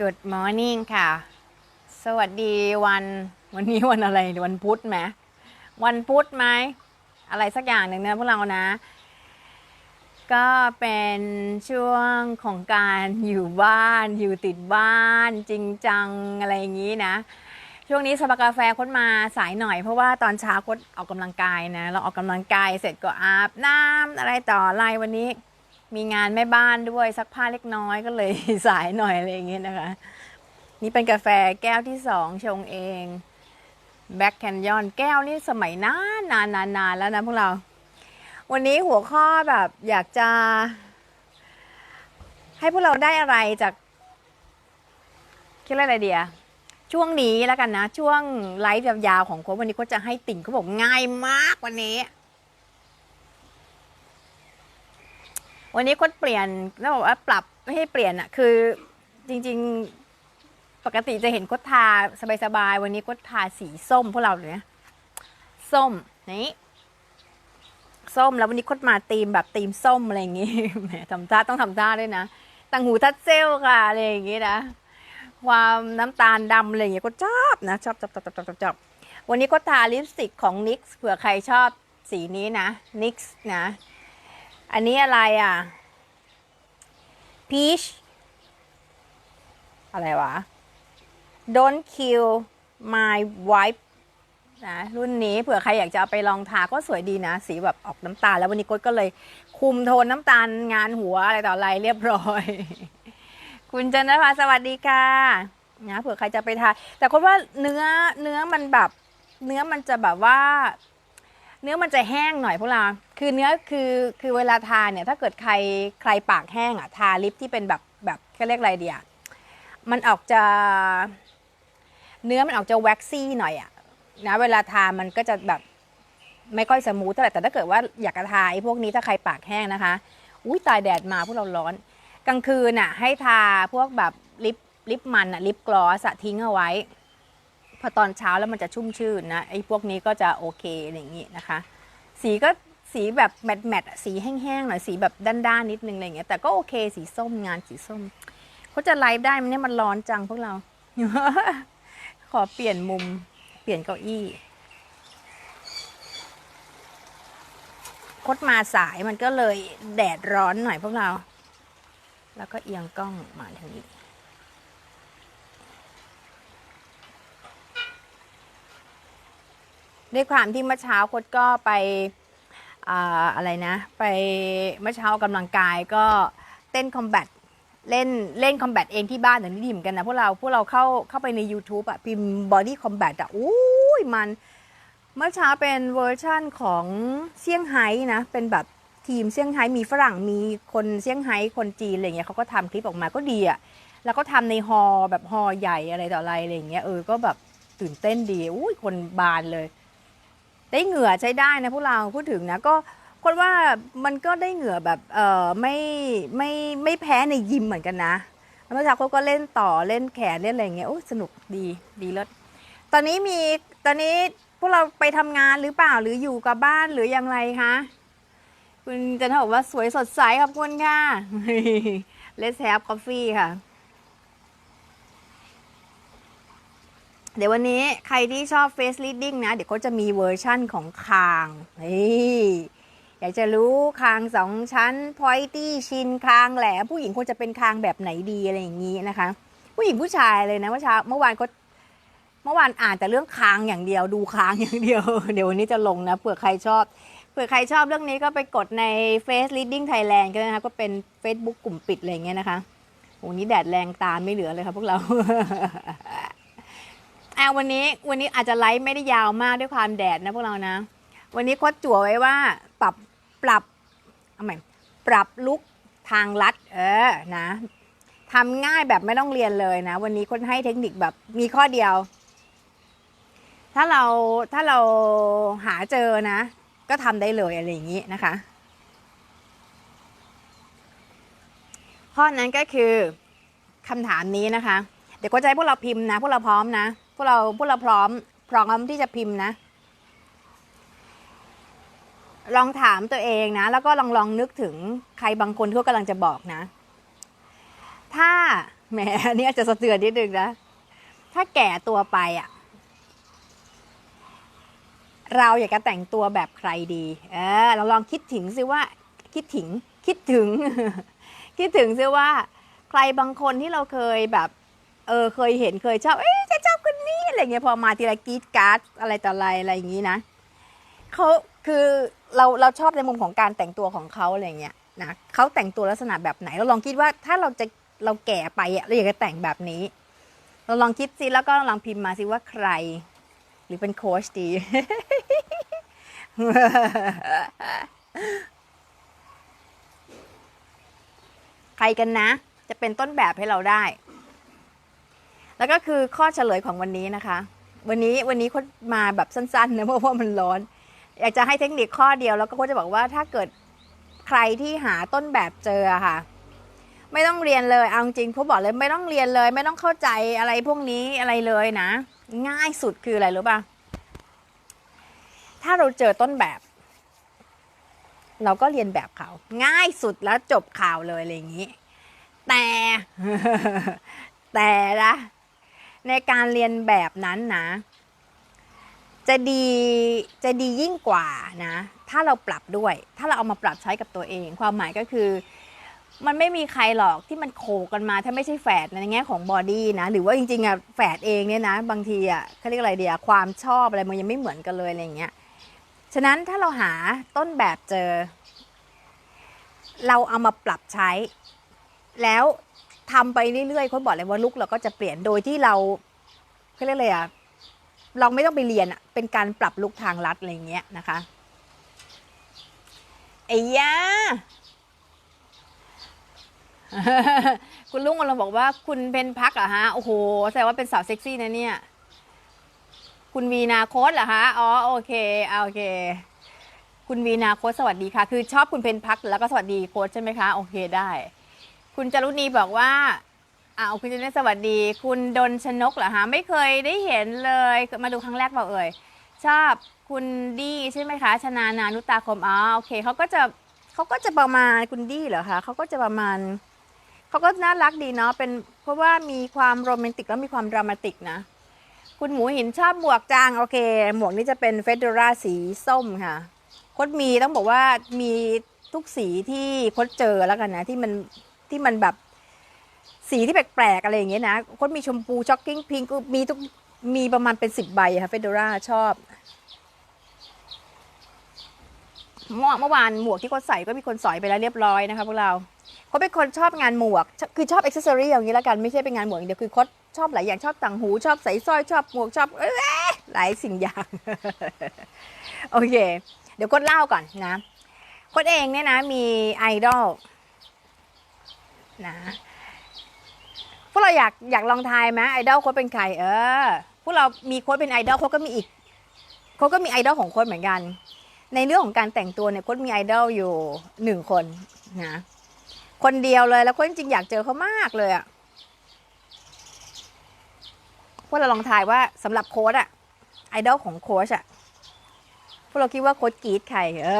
Good morning ค่ะ สวัสดีวันวันนี้วันอะไรวันพุธไหมวันพุธไหมอะไรสักอย่างหนึ่งนะพวกเรานะ ก็เป็นช่วงของการอยู่บ้านอยู่ติดบ้านจริงจังอะไรอย่างนี้นะ ช่วงนี้สปากาแฟค้นมาสายหน่อยเพราะว่าตอนเช้าค้นออกกำลังกายนะ เราออกกำลังกายเสร็จก็อาบน้ำอะไรต่ออะไรวันนี้ มีงานแม่บ้านด้วยซักผ้าเล็กน้อยก็เลยสายหน่อยอะไรอย่างเงี้ยนะคะ นี่เป็นกาแฟแก้วที่สองชงเองแบ็คแคนยอนแก้วนี่สมัยนานนานนานนานแล้วนะพวกเรา วันนี้หัวข้อแบบอยากจะ ให้พวกเราได้อะไรจากคิดอะไรเดียช่วงนี้แล้วกันนะ ช่วงไลฟ์ยาวๆของโค้ชวันนี้ก็จะให้ติ่งเขาบอกง่ายมากวันนี้ วันนี้โค้ดเปลี่ยนแล้วบอกว่าปรับไม่ให้เปลี่ยนอะคือจริง ๆปกติจะเห็นโค้ดทาสบายๆวันนี้โค้ดทาสีส้มพวกเราเลยนะส้มนี่ส้มแล้ววันนี้โค้ดมาตีมแบบตีมส้มอะไรอย่างงี้แหมทำท่าต้องทำท่าด้วยนะต่างหูทัดเซลค่ะอะไรอย่างงี้นะความน้ำตาลดำอะไรอย่างเงี้ยก็ชอบนะชอบชอบชอบชอบชอบชอบวันนี้ก็ทาลิปสติกของ NYX เผื่อใครชอบสีนี้นะ NYX นะ อันนี้อะไรอะ peach อะไรวะ don't kill my wife นะรุ่นนี้เผื่อใครอยากจะเอาไปลองทาก็สวยดีนะ สีแบบออกน้ำตาล แล้ววันนี้กดก็เลยคุมโทนน้ำตาลงานหัวอะไรต่ออะไรเรียบร้อย คุณจันทภาสวัสดีค่ะนะเผื่อใครจะไปทาแต่คนว่าเนื้อเนื้อมันแบบ เนื้อมันจะแบบว่า เนื้อมันจะแห้งหน่อยพวกเรา คือเนื้อคือคือเวลาทาเนี่ยถ้าเกิดใครใครปากแห้งอะทาลิปที่เป็นแบบแบบเขาเรียกอะไรเดียมันออกจะ เนื้อมันออกจะแว็กซี่หน่อยอะนะเวลาทามันก็จะแบบไม่ค่อยสมูทเท่าไหร่แต่ถ้าเกิดว่าอยากจะทาไอ้พวกนี้ถ้าใครปากแห้งนะคะ อุ้ยตายแดดมาพวกเราร้อน กลางคืนน่ะให้ทาพวกแบบลิปลิปมันอะลิปกลอสะทิ้งเอาไว้ อตอนเช้าแล้วมันจะชุ่มชื่นนะไอ้พวกนี้ก็จะโอเคอะไรอย่างงี้นะคะ สีก็สีแบบแมทแมทๆสีแห้งๆหน่อยสีแบบด้านๆนิดนึงอะไรอย่างเงี้ยแต่ก็โอเคสีส้มงานสีส้มเขาจะไลฟ์ได้ไหมเนี่ยมันร้อนจังพวกเรา ขอเปลี่ยนมุมเปลี่ยนเก้าอี้คดมาสายมันก็เลยแดดร้อนหน่อยพวกเรา แล้วก็เอียงกล้องมาทางนี้ ด้วยความที่เมื่อเช้าคดก็ไปอะไรนะ ไปเมื่อเช้าออกกำลังกายก็เต้นคอมแบทเล่นเล่นคอมแบทเองที่บ้านอย่างนี้ดีเหมือนกันนะพวกเราพวกเราเข้าเข้าไปใน YouTube อะพิมพ์ Body Combat อะอู้ยมันเมื่อเช้าเป็นเวอร์ชั่นของเซี่ยงไฮ้นะ เป็นแบบทีมเซี่ยงไฮ้มีฝรั่งมีคนเซี่ยงไฮ้คนจีนอะไรเงี้ยเขาก็ทำคลิปออกมาก็ดีอะแล้วก็ทำในฮอลแบบฮอลใหญ่อะไรต่ออะไรอะไรเงี้ยเออก็แบบตื่นเต้นดีอุ้ยคนบานเลย ได้เหงื่อใช้ได้นะพวกเราพูดถึงนะก็คนว่ามันก็ได้เหงื่อแบบเออไม่ไม่ไม่แพ้ในยิมเหมือนกันนะแล้วเมื่อเช้าเขาก็เล่นต่อเล่นแขนเล่นอะไรอย่างเงี้ยโอ้สนุกดีดีเลิศตอนนี้มีตอนนี้พวกเราไปทำงานหรือเปล่าหรืออยู่กับบ้านหรืออย่างไรคะคุณจันทบอกว่าสวยสดใสขอบคุณค่ะ Let's have coffee ค่ะ เดี๋ยววันนี้ใครที่ชอบ face reading นะ เดี๋ยวเขาจะมีเวอร์ชั่นของคางนี่อยากจะรู้คางสองชั้น pointy ชินคางแหลมผู้หญิงควรจะเป็นคางแบบไหนดีอะไรอย่างนี้นะคะ ผู้หญิงผู้ชายเลยนะเมื่อเช้าเมื่อวานก็เมื่อวานอ่านแต่เรื่องคางอย่างเดียว ดูคางอย่างเดียว เดี๋ยววันนี้จะลงนะเผื่อใครชอบเผื่อใครชอบเรื่องนี้ก็ไปกดใน face reading Thailand ก็ได้นะคะก็เป็น Facebook กลุ่มปิดอะไรอย่างเงี้ยนะคะโอ้นี้แดดแรงตาไม่เหลือเลยครับพวกเรา อ่าวันนี้วันนี้อาจจะไลฟ์ไม่ได้ยาวมากด้วยความแดดนะพวกเรานะ วันนี้โคดจั่วไว้ว่าปรับปรับเอาใหม่ปรับลุกทางลัด เออนะทำง่ายแบบไม่ต้องเรียนเลยนะ วันนี้คนให้เทคนิคแบบมีข้อเดียว ถ้าเราถ้าเราหาเจอนะ ก็ทำได้เลยอะไรอย่างนี้นะคะ ข้อนั้นก็คือคำถามนี้นะคะ เดี๋ยวก็จะให้พวกเราพิมพ์นะ พวกเราพร้อมนะ พวกเราพวกเราพร้อม พร้อมที่จะพิมพ์นะ ลองถามตัวเองนะ แล้วก็ลองลองนึกถึงใครบางคนที่เขากำลังจะบอกนะ ถ้าแหมนนี้อาจจะสะเทือนนิดนึงนะ ถ้าแก่ตัวไปอะ เราอยากจะแต่งตัวแบบใครดีเออเราลองคิดถึงซิว่าคิดถึงคิดถึง คิดถึงซิว่า ใครบางคนที่เราเคยแบบ เออเคยเห็นเคยชอบเอ้ยจะ อะไรเงี้ยพอมาทีละกรีดการ์ดอะไรต่ออะไรอะไรอย่างนี้นะเขาคือเราเราชอบในมุมของการแต่งตัวของเขาอะไรเงี้ยนะเขาแต่งตัวลักษณะแบบไหน เราลองคิดว่าถ้าเราจะเราแก่ไปอะเราอยากจะแต่งแบบนี้ เราลองคิดซิแล้วก็ลองพิมพ์มาซิว่าใคร หรือเป็นโค้ชดี ใครกันนะ จะเป็นต้นแบบให้เราได้ แล้วก็คือข้อเฉลยของวันนี้นะคะ วันนี้วันนี้เขามาแบบสั้นๆนะเพราะว่ามันร้อน อยากจะให้เทคนิคข้อเดียวแล้วก็เขาจะบอกว่าถ้าเกิดใครที่หาต้นแบบเจอค่ะ ไม่ต้องเรียนเลยเอาจริงๆเขาบอกเลยไม่ต้องเรียนเลย ไม่ต้องเข้าใจอะไรพวกนี้อะไรเลยนะ ง่ายสุดคืออะไรรู้ป่ะถ้าเราเจอต้นแบบ เราก็เรียนแบบเขา ง่ายสุดแล้วจบข่าวเลยอะไรอย่างนี้ แต่ แต่นะ ในการเรียนแบบนั้นนะ จะดีจะดียิ่งกว่านะ ถ้าเราปรับด้วย ถ้าเราเอามาปรับใช้กับตัวเอง ความหมายก็คือ มันไม่มีใครหรอกที่มันโขกันมา ถ้าไม่ใช่แฝดในแง่ของบอดี้นะ หรือว่าจริงๆอะแฝดเองเนี่ยนะ บางทีอะเขาเรียกอะไรเดียความชอบอะไรมันยังไม่เหมือนกันเลยอะไรอย่างเงี้ยฉะนั้นถ้าเราหาต้นแบบเจอ เราเอามาปรับใช้ แล้ว ทำไปเรื่อยๆเขาบอกเลยว่าลุกเราก็จะเปลี่ยนโดยที่เราเขาเรียกอะไรอะเราไม่ต้องไปเรียนอะเป็นการปรับลุกทางลัดอะไรอย่างเงี้ยนะคะไอ้ยาคุณลุงกำลังบอกว่า คุณเป็นพักเหรอฮะโอ้โหแสดงว่าเป็นสาวเซ็กซี่นะเนี่ย คุณวีนาโค้ดเหรอฮะอ๋อโอเคเอาโอเค คุณวีนาโค้ดสวัสดีค่ะ คือชอบคุณเพนพักแล้วก็สวัสดีโค้ดใช่ไหมคะ โอเคได้ คุณจารุณีบอกว่าอ้าวคุณจารุณีสวัสดี คุณดนชนกเหรอฮะไม่เคยได้เห็นเลยมาดูครั้งแรกเปล่าเอ่ยชอบคุณดี้ใช่ไหมคะ ชนานานุตาคมอ๋อโอเคเขาก็จะเขาก็จะประมาณคุณดี้เหรอคะเขาก็จะประมาณเขาก็น่ารักดีเนาะเป็นเพราะว่ามีความโรแมนติกแล้วมีความดรามาติกนะ คุณหมูหินชอบหมวกจางโอเค หมวกนี้จะเป็นเฟเดราสีส้มค่ะคดมีต้องบอกว่ามีทุกสีที่คดเจอแล้วกันนะที่มัน ที่มันแบบสีที่แปลกๆอะไรอย่างเงี้ยนะคดมีชมพูช็อกกิ้งพิงค์มีทุกมีประมาณเป็นสิบใบค่ะเฟเดราชอบเมื่อเมื่อวานหมวกที่เขาใส่ก็มีคนสอยไปแล้วเรียบร้อยนะคะพวกเราเขาเป็นคนชอบงานหมวก คือชอบอ็อกเซอรี่อย่างนี้ล้วกันไม่ใช่เป็นงานหมวกอย่างเดียวคือเขาชอบหลายอย่างชอบต่างหูชอบใส่สร้อยชอบหมวกชอบเอ้ยหลายสิ่งอย่าง โอเค เดี๋ยวกดเล่าก่อนนะกดเองเนี่ยนะมีไอดอล นะพวกเราอยากอยากลองทายไหมไอดอลโค้ดเป็นใครเออพวกเรามีโค้ดเป็นไอดอลโค้ดก็มีอีกโค้ดก็มีไอดอลของโค้ดเหมือนกัน ในเรื่องของการแต่งตัวเนี่ยโค้ดมีไอดอลอยู่หนึ่งคนนะคนเดียวเลยแล้วโค้ดจริงอยากเจอเขามากเลยอะพวกเราลองทายว่าสำหรับโค้ดอะไอดอลของโค้ชอะพวกเราคิดว่าโค้ดกีดใครเอ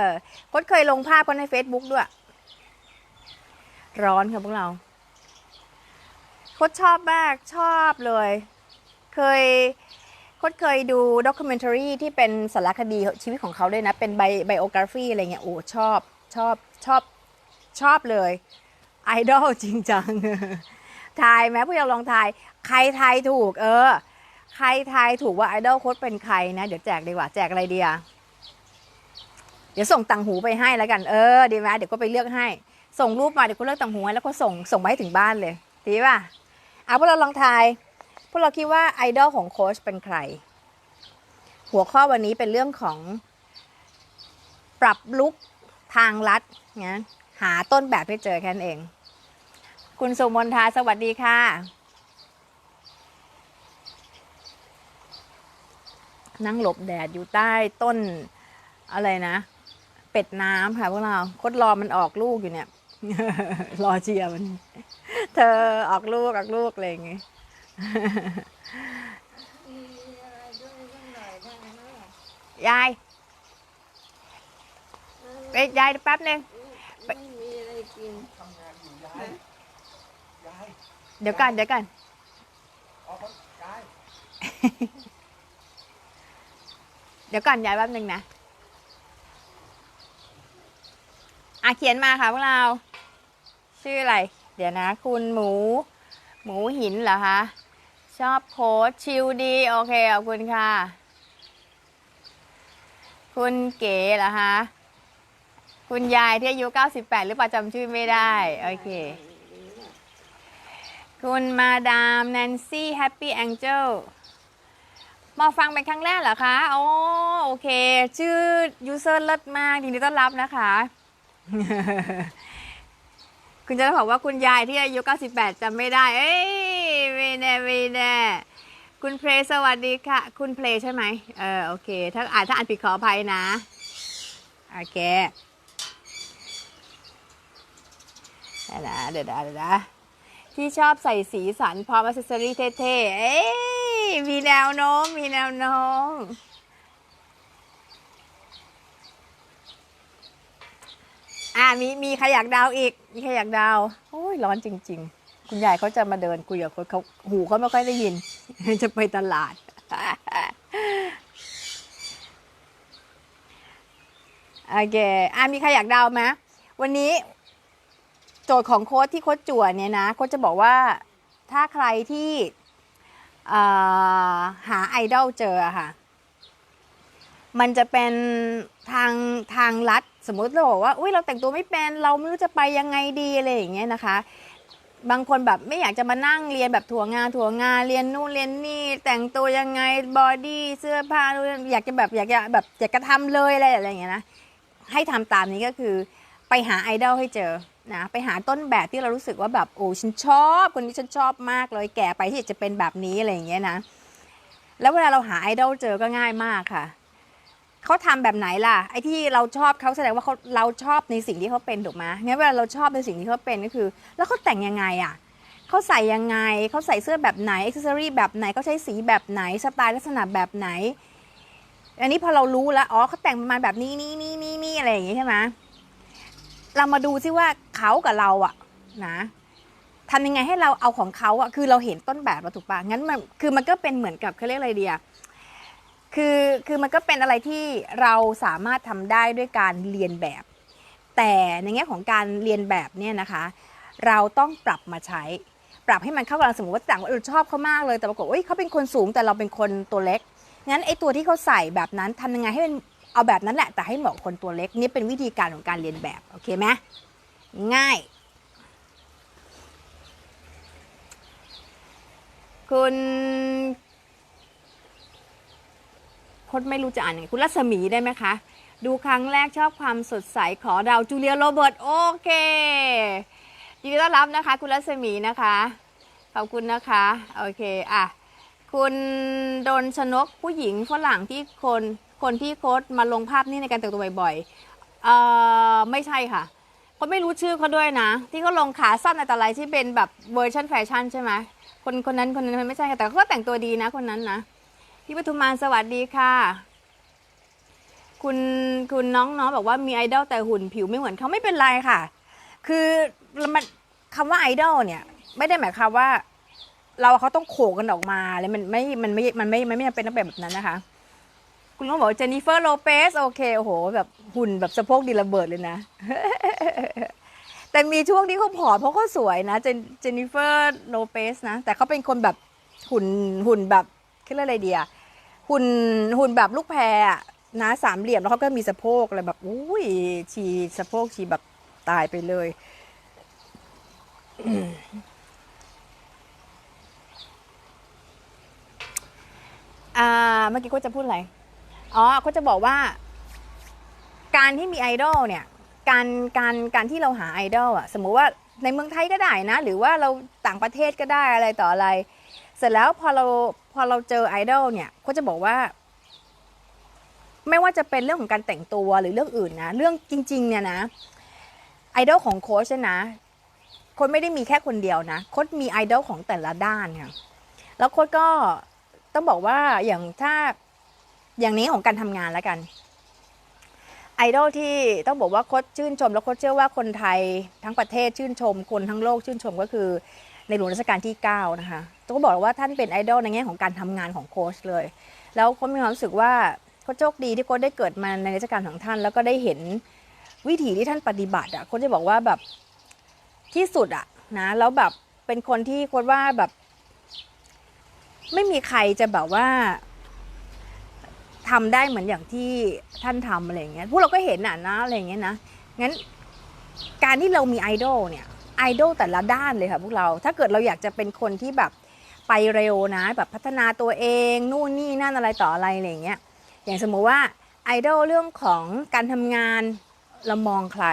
อโค้ดเคยลงภาพเขาใน Facebook ด้วย ร้อนค่ะพวกเราโค้ดชอบมากชอบเลย เคยโค้ดเคยดูด็อกิเมนทารีที่เป็นสารคดีชีวิตของเขาด้วยนะ เป็นไบไบโอกราฟีอะไรเงี้ยโอ้ชอบชอบชอบชอบเลยไอดอลจริงจังทายไหมพวกเราลองทาย ใครทายถูก เออ ใครทายถูกว่าไอดอลโค้ดเป็นใครนะ เดี๋ยวแจกดีกว่าแจกอะไรดีอะเดี๋ยวส่งตังหูไปให้แล้วกัน เออ ดีไหมเดี๋ยวก็ไปเลือกให้ ส่งรูปมาเดี๋ยวก็เลือกตังหูให้แล้วก็ส่งส่งมาให้ถึงบ้านเลยดีป่ะเอาพวกเราลองทาย พวกเราคิดว่าไอดอลของโค้ชเป็นใคร หัวข้อวันนี้เป็นเรื่องของ ปรับลุกทางลัดนะหาต้นแบบให้เจอแค่นั้นเอง คุณสุมนทาสวัสดีค่ะ นั่งหลบแดดอยู่ใต้ต้นอะไรนะ เป็ดน้ำค่ะพวกเราคตรรอมันออกลูกอยู่เนี่ย รอเชียร์มัน เธอออกลูกออกลูกอะไรอย่างงี้ยายไปยายแป๊บนึงไม่มีอะไรกินเดี๋ยวกันเดี๋ยวกันออกมายายเดี๋ยวก่อนยายแป๊บนึงนะ อะเขียนมาค่ะพวกเรา ชื่ออะไร เดี๋ยวนะ คุณหมู หมูหินเหรอคะชอบโพสชิลดี โอเคขอบคุณค่ะ คุณเก๋เหรอคะคุณยายที่อายุ 98 หรือเปล่าจำชื่อไม่ได้ โอเค คุณมาดามแนนซี่แฮปปี้แองเจลมาฟังเป็นครั้งแรกเหรอคะ โอ้โอเค ชื่อยูเซอร์เลิศมากยินดีต้อนรับนะคะ คุณจะบอกว่าคุณยายที่อายุ 98จำไม่ได้ เอ้ยไม่แน่ไม่แน่คุณเพลสวัสดีค่ะ คุณเพลใช่ไหมเออโอเค ถ้าอ่านถ้าอ่านผิดขออภัยนะ โอเคเดี๋ยวนะเดี๋ยวนะเดี๋ยวนะที่ชอบใส่สีสันพร้อมอัซเซอรี่เท่ๆ เอ้ยมีแนวโน้ม มีแนวโน้ม อ่ามีมีใครอยากดาวอีก มีใครอยากดาวโอ้ยร้อนจริง ๆ คุณยายเขาจะมาเดินคุยกับคนเขาหูเขาไม่ค่อยได้ยิน จะไปตลาดโอเคอ่ามีใครอยากดาวไหมวันนี้ โจทย์ของโค้ดที่โค้ดจั่วเนี่ยนะโค้ดจะบอกว่าถ้าใครที่หาไอดอลเจอค่ะ มันจะเป็นทางทางลัด สมมุติเราบอกว่าอุ้ยเราแต่งตัวไม่เป็นเราไม่รู้จะไปยังไงดีอะไรอย่างเงี้ยนะคะ บางคนแบบไม่อยากจะมานั่งเรียนแบบถั่วงานถั่วงานเรียนนู่นเรียนนี่ แต่งตัวยังไงบอดี้เสื้อผ้าดูอยากจะแบบอยากจะแบบอยากจะทำเลยอะไรอะไรอย่างเงี้ยนะให้ทำตามนี้ก็คือไปหาไอดอลให้เจอนะไปหาต้นแบบที่เรารู้สึกว่าแบบโอ้ฉันชอบคนนี้ฉันชอบมากเลยแก่ไปที่จะเป็นแบบนี้อะไรอย่างเงี้ยนะแล้วเวลาเราหาไอดอลเจอก็ง่ายมากค่ะ เขาทำแบบไหนล่ะไอ้ที่เราชอบเขาแสดงว่าเขาเราชอบในสิ่งที่เขาเป็นถูกไหมงั้นเวลาเราชอบในสิ่งที่เขาเป็นก็คือ แล้วเขาแต่งยังไงอะเขาใส่ยังไงเขาใส่เสื้อแบบไหนอิเซอรี่แบบไหนเขาใช้สีแบบไหนสไตล์ลักษณะแบบไหน อันนี้พอเรารู้แล้วอ๋อเขาแต่งประมาณแบบนี้นี่นี่นี่นี่อะไรอย่างงี้ใช่ไหมเรามาดูซิว่าเขากับเราอะนะทำยังไงให้เราเอาของเขาอะคือเราเห็นต้นแบบเราถูกปะงั้นมันคือมันก็เป็นเหมือนกับเขาเรียกอะไรเดีย คือคือมันก็เป็นอะไรที่เราสามารถทำได้ด้วยการเรียนแบบ แต่ในแง่ของการเรียนแบบเนี่ยนะคะ เราต้องปรับมาใช้ ปรับให้มันเข้ากับเราสมมติว่าต่างว่าเออชอบเขามากเลยแต่ปรากฏว่าเขาเป็นคนสูงแต่เราเป็นคนตัวเล็กงั้นไอตัวที่เขาใส่แบบนั้นทำยังไงให้มันเอาแบบนั้นแหละแต่ให้เหมาะคนตัวเล็กนี่เป็นวิธีการของการเรียนแบบโอเคไหมง่าย คุณ พดไม่รู้จะอ่านยังไงคุณรัศมีได้ไหมคะ ดูครั้งแรกชอบความสดใสขอดาวจูเลียโรเบิร์ตโอเคยินดีต้อนรับนะคะ คุณรัศมีนะคะขอบคุณนะคะโอเคอะคุณโดนชนกผู้หญิงฝรั่งที่คนคนที่โค้ดมาลงภาพนี้ในการแต่งตัวบ่อยๆเอ่อไม่ใช่ค่ะคนไม่รู้ชื่อเขาด้วยนะ ที่เขาลงขาสั้นอะไรที่เป็นแบบเวอร์ชันแฟชั่นใช่ไหมคนคนนั้นคนนั้นไม่ใช่ค่ะแต่เขาก็แต่งตัวดีนะคนนั้นนะ พี่ปทุมมานสวัสดีค่ะ คุณคุณน้องน้องบอกว่ามีไอดอลแต่หุ่นผิวไม่เหมือนเขาไม่เป็นไรค่ะ คือมันคำว่าไอดอลเนี่ย ไม่ได้หมายความว่า เราเขาต้องโขกกันออกมาเลยมันไม่มันไม่มันไม่มันไม่เป็นต้องแบบนั้นนะคะ คุณต้องบอกเจนนิเฟอร์โลเปสโอเคโอ้โห แบบหุ่นแบบสะโพกดีระเบิดเลยนะแต่มีช่วงที่เขาผอมเพราะเขาสวยนะเจนเจนนิเฟอร์โลเปสนะ แต่เขาเป็นคนแบบหุ่นหุ่นแบบ คิดอะไรเดียหุ่นหุ่นแบบลูกแพรนะสามเหลี่ยมแล้วเขาก็มีสะโพกอะไรแบบอุ้ยชีสะโพกชีแบบตายไปเลยอ่าเมื่อกี้ก็จะพูดอะไร อ๋อก็จะบอกว่า การที่มีไอดอลเนี่ย การการการที่เราหาไอดอลอะสมมุติว่าในเมืองไทยก็ได้นะ หรือว่าเราต่างประเทศก็ได้อะไรต่ออะไร เสร็จแล้วพอเรา พอเราเจอไอดอลเนี่ยก็จะบอกว่า ไม่ว่าจะเป็นเรื่องของการแต่งตัวหรือเรื่องอื่นนะ เรื่องจริง ๆ เนี่ยนะไอดอลของโค้ชนะโค้ชไม่ได้มีแค่คนเดียวนะโค้ชมีไอดอลของแต่ละด้านค่ะแล้วโค้ชก็ต้องบอกว่าอย่างถ้าอย่างนี้ของการทำงานแล้วกัน ไอดอลที่ต้องบอกว่าโค้ชชื่นชม แล้วโค้ชเชื่อว่าคนไทยทั้งประเทศชื่นชม คนทั้งโลกชื่นชมก็คือ ในหลวงรัชกาลที่ 9 นะคะต้องบอกว่าท่านเป็นไอดอลในแง่ของการทำงานของโค้ชเลย แล้วโค้ชมีความรู้สึกว่าโค้ชโชคดีที่โค้ชได้เกิดมาในรัชกาลของท่าน แล้วก็ได้เห็นวิถีที่ท่านปฏิบัติอะโค้ชจะบอกว่าแบบที่สุดอะนะแล้วแบบเป็นคนที่โค้ชว่าแบบ ไม่มีใครจะแบบว่าทำได้เหมือนอย่างที่ท่านทำอะไรอย่างเงี้ยพวกเราก็เห็นน่ะนะอะไรอย่างเงี้ยนะงั้นการที่เรามีไอดอลเนี่ย ไอดอลแต่ละด้านเลยค่ะพวกเรา ถ้าเกิดเราอยากจะเป็นคนที่แบบไปเร็วนะ แบบพัฒนาตัวเอง นู่นนี่นั่นอะไรต่ออะไรอะไรอย่างเงี้ย อย่างสมมุติว่าไอดอลเรื่องของการทำงานเรามองใคร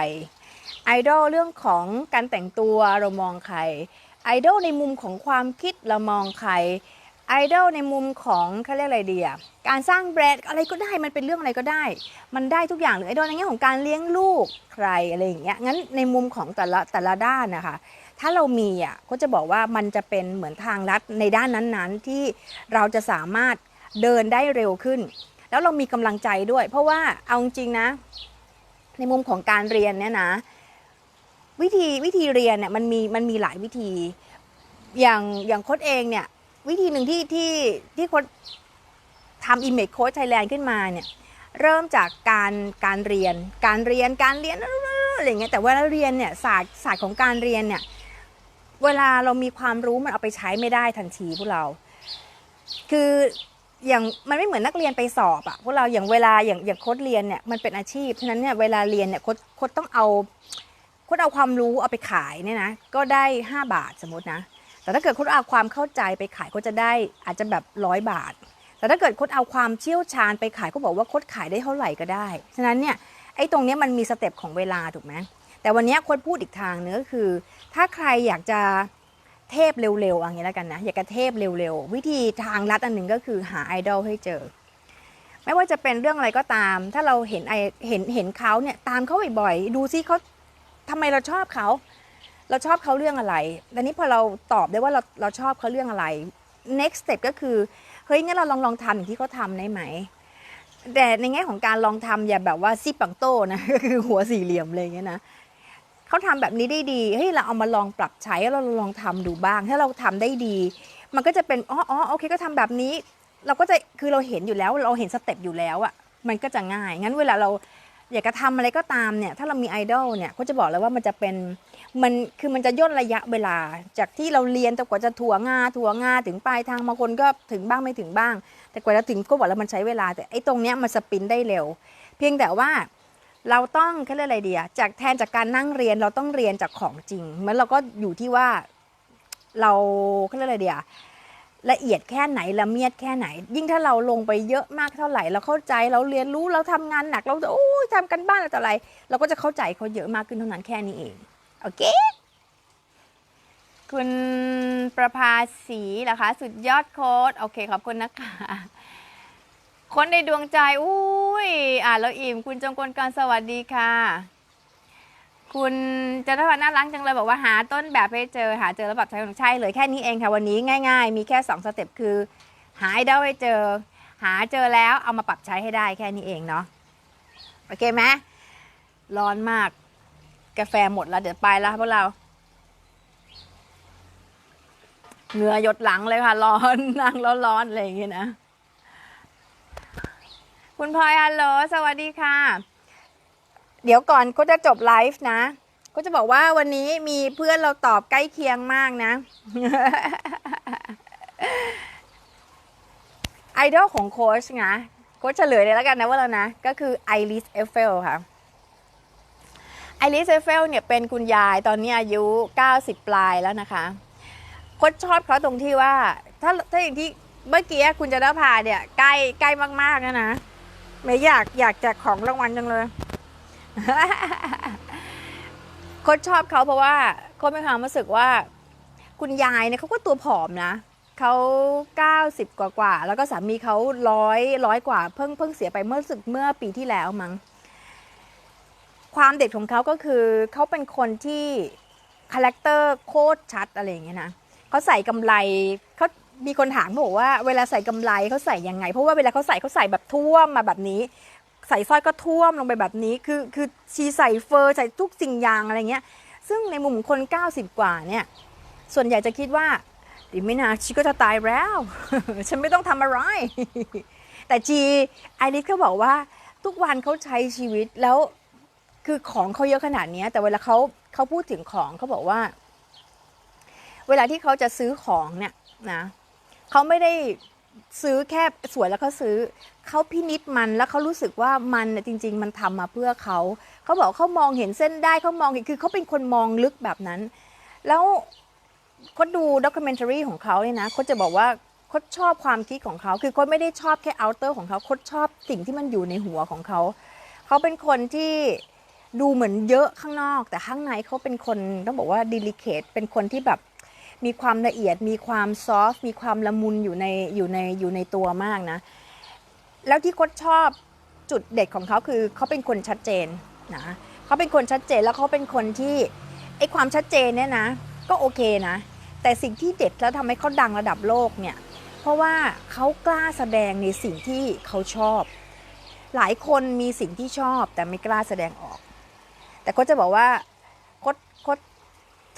ไอดอลเรื่องของการแต่งตัวเรามองใคร ไอดอลในมุมของความคิดเรามองใคร ไอดอลในมุมของเขาเรียกอะไรดีอะการสร้างแบรนด์อะไรก็ได้มันเป็นเรื่องอะไรก็ได้ มันได้ทุกอย่างหรือไอดอลในแง่ของการเลี้ยงลูกใครอะไรอย่างเงี้ยงั้นในมุมของแต่ละแต่ละด้านนะคะถ้าเรามีอะก็จะบอกว่ามันจะเป็นเหมือนทางลัดในด้านนั้นๆ ที่เราจะสามารถเดินได้เร็วขึ้น แล้วเรามีกำลังใจด้วย เพราะว่าเอาจริงนะ ในมุมของการเรียนเนี่ยนะ วิธีวิธีเรียนเนี่ยมันมีมันมีหลายวิธี อย่างอย่างโค้ดเองเนี่ย วิธีหนึ่งที่ที่ที่ค้ดทำ Image Coach Thailand ขึ้นมาเนี่ยเริ่มจากการการเรียน การเรียนการเรียนอะไรอย่างเงี้ยแต่เวลาเรียนเนี่ยศาสตร์ศาสตร์ของการเรียนเนี่ยเวลาเรามีความรู้มันเอาไปใช้ไม่ได้ทันทีพวกเรา คืออย่างมันไม่เหมือนนักเรียนไปสอบอะพวกเราอย่างเวลาอย่างอย่างโค้ดเรียนเนี่ยมันเป็นอาชีพฉะนั้นเนี่ยเวลาเรียนเนี่ยโค้ดโค้ดต้องเอาโค้ดเอาความรู้เอาไปขายเนี่ยนะก็ได้ 5 บาทสมมตินะ แต่ถ้าเกิดค้ดเอาความเข้าใจไปขายโค้ดจะได้อาจจะแบบร้อยบาท แต่ถ้าเกิดค้ดเอาความเชี่ยวชาญไปขายก็บอกว่าคดขายได้เท่าไหร่ก็ได้ ฉะนั้นเนี่ยไอ้ตรงนี้มันมีสเต็ปของเวลาถูกไหมแต่วันนี้คดพูดอีกทางนึงก็คือ ถ้าใครอยากจะเทพเร็วๆอย่างนี้แล้วกันนะอยากจะเทพเร็วๆ วิธีทางลัดอันหนึ่งก็คือหาไอดอลให้เจอ ไม่ว่าจะเป็นเรื่องอะไรก็ตาม ถ้าเราเห็นไอเห็นเห็นเขาเนี่ยตามเขาบ่อยๆดูซิเขาทำไมเราชอบเขา เราชอบเขาเรื่องอะไรแต่นี้พอเราตอบได้ว่าเราเราชอบเขาเรื่องอะไร next step ก็คือ เฮ้ย งั้นเราลองลองทำอย่างที่เขาทำได้ไหม แต่ในแง่ของการลองทำอย่าแบบว่าซิปังโต้นะ ก็คือหัวสี่เหลี่ยมอะไรอย่างเงี้ยนะเขาทำแบบนี้ได้ดี เฮ้ย เราเอามาลองปรับใช้ เราลองทำดูบ้าง ถ้าเราทำได้ดี มันก็จะเป็น อ๋ออ๋อโอเค ก็ทำแบบนี้ เราก็จะ คือเราเห็นอยู่แล้ว เราเห็นสเต็ปอยู่แล้วอะมันก็จะง่าย งั้นเวลาเราอยากจะทำอะไรก็ตามเนี่ย ถ้าเรามีไอดอลเนี่ยเขาจะบอกแล้วว่ามันจะเป็น มันคือมันจะย่นระยะเวลา จากที่เราเรียนแต่กว่าจะถั่วงาถั่วงาถึงปลายทางบางคนก็ถึงบ้างไม่ถึงบ้าง แต่กว่าจะถึงก็บอกแล้วมันใช้เวลา แต่ไอ้ตรงเนี้ยมันสปินได้เร็ว เพียงแต่ว่าเราต้องเขาเรียกอะไรเดียจากแทนจากการนั่งเรียนเราต้องเรียนจากของจริงเหมันเราก็อยู่ที่ว่าเราเขาเรียกอะไรเดียละเอียดแค่ไหนละเมียดแค่ไหน ยิ่งถ้าเราลงไปเยอะมากเท่าไหร่ เราเข้าใจเราเรียนรู้เราทำงานหนักเราโอ้ยทำกันบ้านอะไรต่ออะไร เราก็จะเข้าใจเขาเยอะมากขึ้นเท่านั้นแค่นี้เอง โอเค คุณประภาสีเหรอคะ สุดยอดโค้ดโอเค ขอบคุณนะคะ คนในดวงใจ อุ้ยอ่านแล้วอิ่ม คุณจงกลการสวัสดีค่ะ คุณจันทพันน่ารักจังเลยบอกว่าหาต้นแบบให้เจอ หาเจอแล้วแบบใช้ของใช่เลยแค่นี้เองค่ะ วันนี้ง่ายๆ มีแค่ 2 สเต็ปคือ หาไอดอลให้เจอ หาเจอแล้วเอามาปรับใช้ให้ได้แค่นี้เองเนาะโอเคไหมร้อนมาก กาแฟหมดแล้วเดี๋ยวไปแล้วพวกเราเหงื่อหยดหลังเลยค่ะ ร้อนนั่งแล้วร้อนอะไรอย่างเงี้ยนะ คุณพลอยฮัลโหลสวัสดีค่ะ เดี๋ยวก่อนก็จะจบไลฟ์นะ ก็จะบอกว่าวันนี้มีเพื่อนเราตอบใกล้เคียงมากนะ ไอดอลของโค้ชนะโค้ชเฉลยเลยแล้วกันนะว่าเรานะ ก็คือไอริสเอฟเฟลค่ะ ไอริสเอเฟลเนี่ยเป็นคุณยายตอนนี้อายุ 90 ปลายแล้วนะคะโค้ชชอบเขาตรงที่ว่า ถ้าถ้าอย่างที่เมื่อกี้คุณจะได้พาเนี่ยใกล้ใกล้มากๆนะนะไม่อยากอยากแจกของรางวัลจังเลยโค้ชชอบเขาเพราะว่าโค้ชมีความรู้สึกว่า คุณยายเนี่ยเขาก็ตัวผอมนะเขา90 กว่ากว่าแล้วก็สามีเขาร้อยร้อยกว่าเพิ่งเพิ่งเสียไปเมื่อสึกเมื่อปีที่แล้วมั้ง ความเด็ดของเขาก็คือเขาเป็นคนที่คาแรคเตอร์โคตรชัดอะไรอย่างเงี้ยนะเขาใส่กำไรเขามีคนถามบอกว่าเวลาใส่กำไรเขาใส่ยังไง เพราะว่าเวลาเขาใส่เขาใส่แบบท่วมมาแบบนี้ ใส่สร้อยก็ท่วมลงไปแบบนี้ คือคือชีใส่เฟอร์ใส่ทุกสิ่งอย่างอะไรเงี้ย ซึ่งในมุมคน 90 กว่าเนี่ยส่วนใหญ่จะคิดว่าอีกไม่นานชีก็จะตายแล้ว ฉันไม่ต้องทำอะไร แต่จีไอริสเขาบอกว่าทุกวันเขาใช้ชีวิตแล้ว คือของเขาเยอะขนาดนี้แต่เวลาเขาเขาพูดถึงของเขาบอกว่า เวลาที่เขาจะซื้อของเนี่ยนะเขาไม่ได้ซื้อแค่สวยแล้วเขาซื้อเขาพินิจมันแล้วเขารู้สึกว่ามันจริง ๆ มันทำมาเพื่อเขาเขาบอกเขามองเห็นเส้นได้เขามองเห็นคือเขาเป็นคนมองลึกแบบนั้น แล้วเขาดูด็อกิเมนทารีของเขาเนี่ยนะเขาจะบอกว่าเขาชอบความคิดของเขา คือเขาไม่ได้ชอบแค่เอาเตอร์ของเขาเขาชอบสิ่งที่มันอยู่ในหัวของเขา เขาเป็นคนที่ ดูเหมือนเยอะข้างนอก แต่ข้างในเขาเป็นคนต้องบอกว่าดีลิเคทเป็นคนที่แบบมีความละเอียดมีความซอฟต์มีความละมุนอยู่ในอยู่ในอยู่ในตัวมากนะ แล้วที่เขาชอบจุดเด็ดของเขาคือเขาเป็นคนชัดเจนนะเขาเป็นคนชัดเจนแล้วเขาเป็นคนที่ไอความชัดเจนเนี่ยนะ ก็โอเคนะ แต่สิ่งที่เด็ดแล้วทำให้เขาดังระดับโลกเนี่ยเพราะว่าเขากล้าแสดงในสิ่งที่เขาชอบ หลายคนมีสิ่งที่ชอบแต่ไม่กล้าแสดงออก แต่ก็จะบอกว่าโคดโคด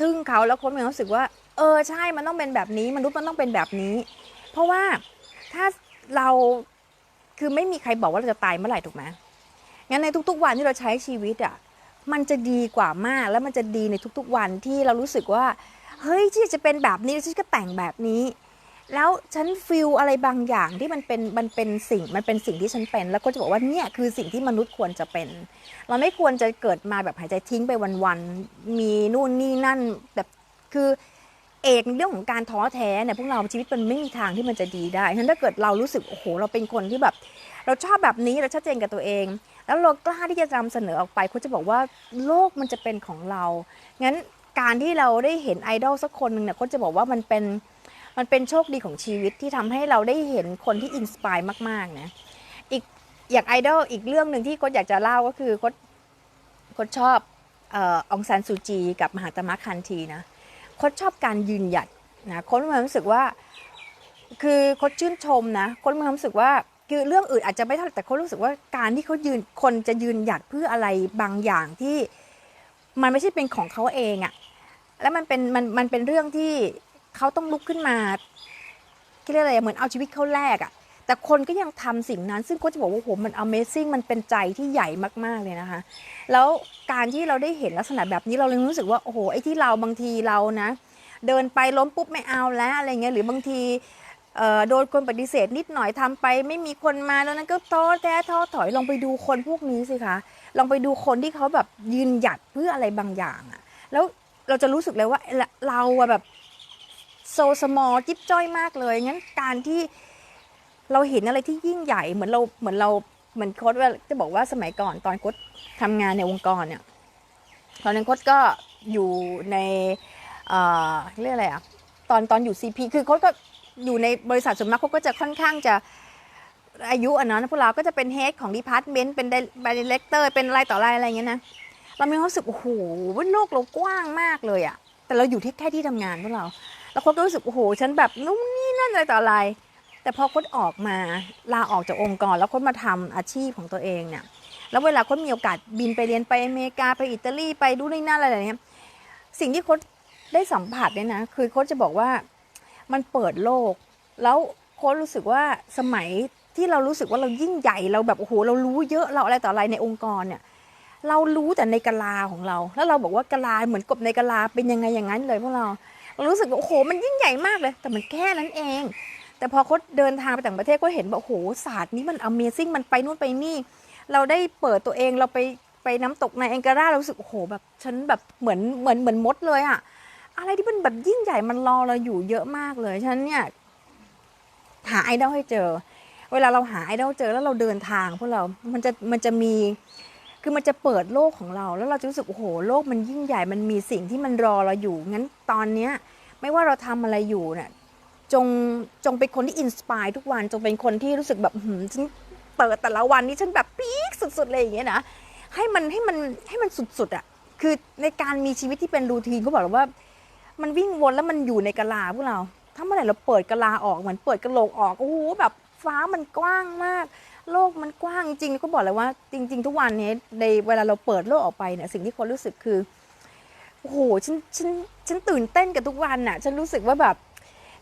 ทึ่งเขาแล้วโคดมีความรู้สึกว่า เออใช่มันต้องเป็นแบบนี้มนุษย์มันต้องเป็นแบบนี้ เพราะว่าถ้าเราคือไม่มีใครบอกว่าเราจะตายเมื่อไหร่ถูกไหมงั้นในทุก ๆ วันที่เราใช้ชีวิตอะมันจะดีกว่ามากแล้วมันจะดีในทุกๆวันที่เรารู้สึกว่า เฮ้ยที่จะเป็นแบบนี้ฉันก็แต่งแบบนี้ แล้วฉันฟิลอะไรบางอย่างที่มันเป็นมันเป็นสิ่งมันเป็นสิ่งที่ฉันเป็น แล้วก็จะบอกว่าเนี่ยคือสิ่งที่มนุษย์ควรจะเป็น เราไม่ควรจะเกิดมาแบบหายใจทิ้งไปวันๆมีนู่นนี่นั่นแบบคือเอกในเรื่องของการท้อแท้เนี่ยพวกเราชีวิตมันไม่มีทางที่มันจะดีได้ฉะนั้นถ้าเกิดเรารู้สึกโอ้โหเราเป็นคนที่แบบ เราชอบแบบนี้เราชัดเจนกับตัวเอง แล้วเรากล้าที่จะนำเสนอออกไปเขาจะบอกว่าโลกมันจะเป็นของเรางั้นการที่เราได้เห็นไอดอลสักคนหนึ่งเนี่ยเขาจะบอกว่ามันเป็น มันเป็นโชคดีของชีวิตที่ทำให้เราได้เห็นคนที่อินสปายมากๆนะอีกอย่างไอดอลอีกเรื่องหนึ่งที่โค้ชอยากจะเล่าก็คือโค้ชโค้ชชอบออองซานซูจี กับมหาตมะคันทีนะโค้ชชอบการยืนหยัดนะโค้ชมีความรู้สึกว่า คือโค้ชชื่นชมนะโค้ชมีความรู้สึกว่าคือเรื่องอื่นอาจจะไม่เท่าแต่โค้ชรู้สึกว่าการที่เขายืนคนจะยืนหยัดเพื่ออะไรบางอย่างที่มันไม่ใช่เป็นของเขาเองอะแล้วมันเป็นมันมันเป็นเรื่องที่ เขาต้องลุกขึ้นมาเรียกอะไรเหมือนเอาชีวิตเขาแลกอะแต่คนก็ยังทำสิ่งนั้น ซึ่งก็จะบอกว่าโหมัน Amazing มันเป็นใจที่ใหญ่มากๆเลยนะคะ แล้วการที่เราได้เห็นลักษณะแบบนี้เราเลยรู้สึกว่าโอ้โหไอ้ที่เราบางทีเรานะ เดินไปล้มปุ๊บไม่เอาแล้วอะไรเงี้ยหรือบางทีโดนคนปฏิเสธนิดหน่อยทำไป ไม่มีคนมาแล้วนั้นก็ท้อแท้ท้อถอยลองไปดูคนพวกนี้สิคะลองไปดูคนที่เขาแบบยืนหยัดเพื่ออะไรบางอย่างอะแล้วเราจะรู้สึกเลยว่าเราอะแบบ โซสมอลจิ๊บจ้อยมากเลย งั้นการที่เราเห็นอะไรที่ยิ่งใหญ่เหมือนเราเหมือนเราเหมือนโค้ดว่าจะบอกว่าสมัยก่อนตอนโค้ดทำงานในองค์กรเนี่ยตอนนั้นโค้ดก็อยู่ในเอ่อเรียกอะไรอะตอนตอนอยู่ CP คือโค้ดก็อยู่ในบริษัทส่วนมากโค้ดก็จะค่อนข้างจะอายุอะเนาะพวกเราก็จะเป็นเฮดของดีพาร์ตเมนต์เป็นดีเลกเตอร์เป็นอะไรต่ออะไรอะไรเงี้ยนะเรามีความรู้สึกโอ้โหโลกเรากว้างมากเลยอะแต่เราอยู่ที่แค่ที่ทำงานพวกเรา แล้วโค้ดก็รู้สึกโอ้โหฉันแบบนู่นนี่นั่นอะไรต่ออะไร แต่พอโค้ดออกมาลาออกจากองค์กร แล้วโค้ดมาทำอาชีพของตัวเองเนี่ยแล้วเวลาโค้ดมีโอกาสบินไปเรียนไปอเมริกาไปอิตาลีไปดูนี่นั่นอะไรอย่างเงี้ยสิ่งที่โค้ดได้สัมผัสเนี่ยนะคือโค้ดจะบอกว่ามันเปิดโลก แล้วโค้ดรู้สึกว่าสมัยที่เรารู้สึกว่าเรายิ่งใหญ่เราแบบโอ้โหเรารู้เยอะเราอะไรต่ออะไรในองค์กรเนี่ยเรารู้แต่ในกะลาของเรา แล้วเราบอกว่ากะลาเหมือนกบในกะลาเป็นยังไงอย่างนั้นเลยพวกเรา เรารู้สึกว่าโอ้โหมันยิ่งใหญ่มากเลย แต่มันแค่นั้นเอง แต่พอเขาเดินทางไปต่างประเทศก็เห็นว่าโอ้โหศาสตร์นี้มัน Amazing มันไปนู่นไปนี่ เราได้เปิดตัวเองเราไปไปน้ำตกในแองการาเรารู้สึกโอ้โหแบบฉันแบบเหมือนเหมือนเหมือนมดเลยอะอะไรที่มันแบบยิ่งใหญ่มันรอเราอยู่เยอะมากเลยฉันเนี่ยหาไอดอลให้เจอ เวลาเราหาไอดอลเจอแล้วเราเดินทางพวกเรา มันจะมันจะมี คือมันจะเปิดโลกของเรา แล้วเราจะรู้สึกโอ้โหโลกมันยิ่งใหญ่มันมีสิ่งที่มันรอเราอยู่งั้นตอนเนี้ยไม่ว่าเราทำอะไรอยู่เนี่ยจงจงเป็นคนที่อินสปายทุกวันจงเป็นคนที่รู้สึกแบบหืมฉันเปิดแต่ละวันนี้ฉันแบบปี๊กสุดๆเลยอย่างเงี้ยนะให้มันให้มันให้มันสุดๆอะ่ะคือในการมีชีวิตที่เป็นรูทีนเขาบอกเลยว่า มันวิ่งวนแล้วมันอยู่ในกะลาพวกเรา ถ้าเมื่อไหร่เราเปิดกะลาออกเหมือนเปิดกระโหลกออกโอ้โหแบบฟ้ามันกว้างมาก โลกมันกว้างจริงก็บอกเลยว่าจริง ๆ ทุกวันนี้ในเวลาเราเปิดโลกออกไปเนี่ยสิ่งที่คนรู้สึกคือโอ้โหฉันฉันฉันตื่นเต้นกับทุกวันน่ะ ฉันรู้สึกว่าแบบ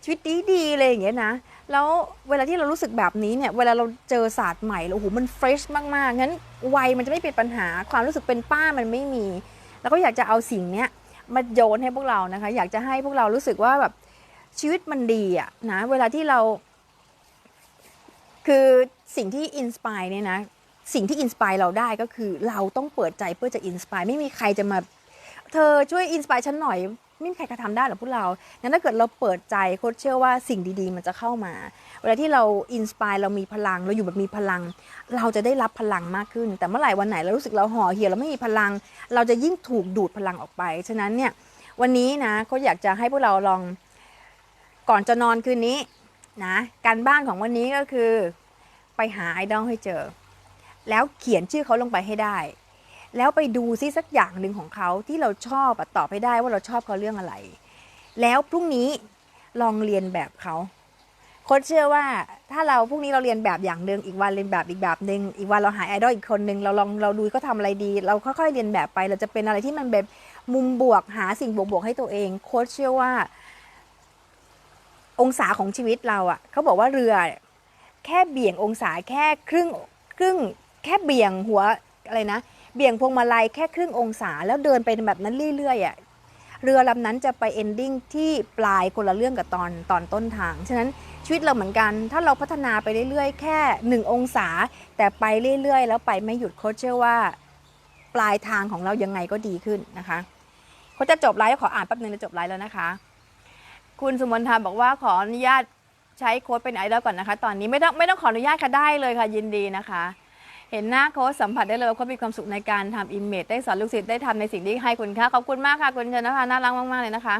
ชีวิตดีดีๆเลยอย่างเงี้ยนะ แล้วเวลาที่เรารู้สึกแบบนี้เนี่ย เวลาเราเจอศาสตร์ใหม่โอ้โหมันเฟรชมากๆงั้นวัยมันจะไม่เป็นปัญหาความรู้สึกเป็นป้ามันไม่มี แล้วก็อยากจะเอาสิ่งเนี้ยมาโยนให้พวกเรานะคะ อยากจะให้พวกเรารู้สึกว่าแบบชีวิตมันดีอะนะเวลาที่เรา คือ สิ่งที่อินสปายเนี่ยนะ สิ่งที่อินสปายเราได้ก็คือ เราต้องเปิดใจเพื่อจะอินสปายไม่มีใครจะมา เธอช่วยอินสปายฉันหน่อย ไม่มีใครกระทำได้หรอกพวกเรางั้นถ้าเกิดเราเปิดใจโค้ชเชื่อว่าสิ่งดีๆ มันจะเข้ามา เวลาที่เราอินสปายเรามีพลัง เราอยู่แบบมีพลัง เราจะได้รับพลังมากขึ้น แต่เมื่อไหร่วันไหนเรารู้สึกเราห่อเหี่ยวเราไม่มีพลัง เราจะยิ่งถูกดูดพลังออกไป ฉะนั้นเนี่ยวันนี้นะก็อยากจะให้พวกเราลองก่อนจะนอนคืนนี้นะการบ้านของวันนี้ก็คือ หาไอดอลให้เจอ แล้วเขียนชื่อเขาลงไปให้ได้ แล้วไปดูซิสักอย่างหนึ่งของเขาที่เราชอบตอบให้ได้ว่าเราชอบเขาเรื่องอะไร แล้วพรุ่งนี้ลองเรียนแบบเขาโค้ชเชื่อว่าถ้าเราพรุ่งนี้เราเรียนแบบอย่างหนึ่งอีกวันเรียนแบบอีกแบบหนึ่งอีกวันเราหาไอดอลอีกคนหนึ่งเราลองเราดูเขาทำอะไรดี เราค่อยๆเรียนแบบไป เราจะเป็นอะไรที่มันแบบมุมบวกหาสิ่งบวกๆให้ตัวเองโค้ชเชื่อว่า องศาของชีวิตเราอะเขาบอกว่าเรือ แค่เบี่ยงองศาแค่ครึ่งครึ่งแค่เบี่ยงหัวอะไรนะ เบี่ยงพวงมาลัยแค่ครึ่งองศาแล้วเดินไปแบบนั้นเรื่อยๆอะเรือลำนั้นจะไปเอนดิ้งที่ปลายคนละเรื่องกับตอนตอนต้นทาง ฉะนั้นชีวิตเราเหมือนกัน ถ้าเราพัฒนาไปเรื่อยๆ แค่ 1 องศา แต่ไปเรื่อยๆ แล้วไปไม่หยุดโค้ชเชื่อว่า ปลายทางของเรายังไงก็ดีขึ้นนะคะเขาจะจบไลฟ์ขออ่านแป๊บนึงจะจบไลฟ์แล้วนะคะ คุณสมนทาบอกว่าขออนุญาต ใช้โค้ดเป็นไอดอลก่อนนะคะ ตอนนี้ไม่ต้องไม่ต้องขออนุญาตค่ะได้เลยค่ะยินดีนะคะ เห็นหน้าโค้ชสัมผัสได้เลยว่าเขามีความสุขในการทำอิมเมจได้สอนลูกศิษย์ได้ทำในสิ่งที่ให้คุณค่าขอบคุณมากค่ะคุณชนภาน่ารักมากๆเลยนะคะ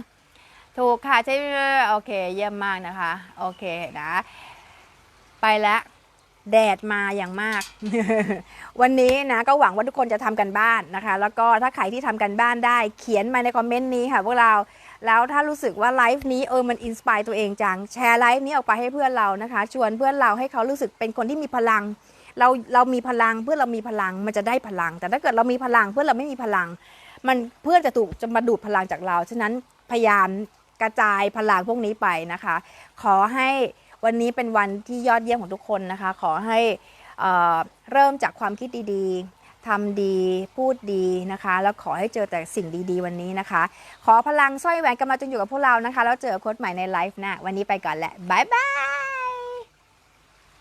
ถูกค่ะใช่โอเค เยี่ยมมากนะคะโอเคนะไปแล้วแดดมาอย่างมาก วันนี้นะก็หวังว่าทุกคนจะทำกันบ้านนะคะ แล้วก็ถ้าใครที่ทำกันบ้านได้เขียนมาในคอมเมนต์นี้ค่ะพวกเรา แล้วถ้ารู้สึกว่าไลฟ์นี้เออมันอินสปายตัวเองจัง แชร์ไลฟ์นี้ออกไปให้เพื่อนเรานะคะ ชวนเพื่อนเราให้เขารู้สึกเป็นคนที่มีพลัง เราเรามีพลังเพื่อเรามีพลังมันจะได้พลัง แต่ถ้าเกิดเรามีพลังเพื่อเราไม่มีพลัง มันเพื่อนจะถูกจะมาดูดพลังจากเรา ฉะนั้นพยายามกระจายพลังพวกนี้ไปนะคะ ขอให้วันนี้เป็นวันที่ยอดเยี่ยมของทุกคนนะคะ ขอให้เเริ่มจากความคิดดีๆ ทำดีพูดดีนะคะ แล้วขอให้เจอแต่สิ่งดีๆ วันนี้นะคะ ขอพลังสร้อยแหวนกำลังจนอยู่กับพวกเรานะคะ แล้วเจอโค้ดใหม่ในไลฟ์หนะวันนี้ไปก่อนแหละบายบาย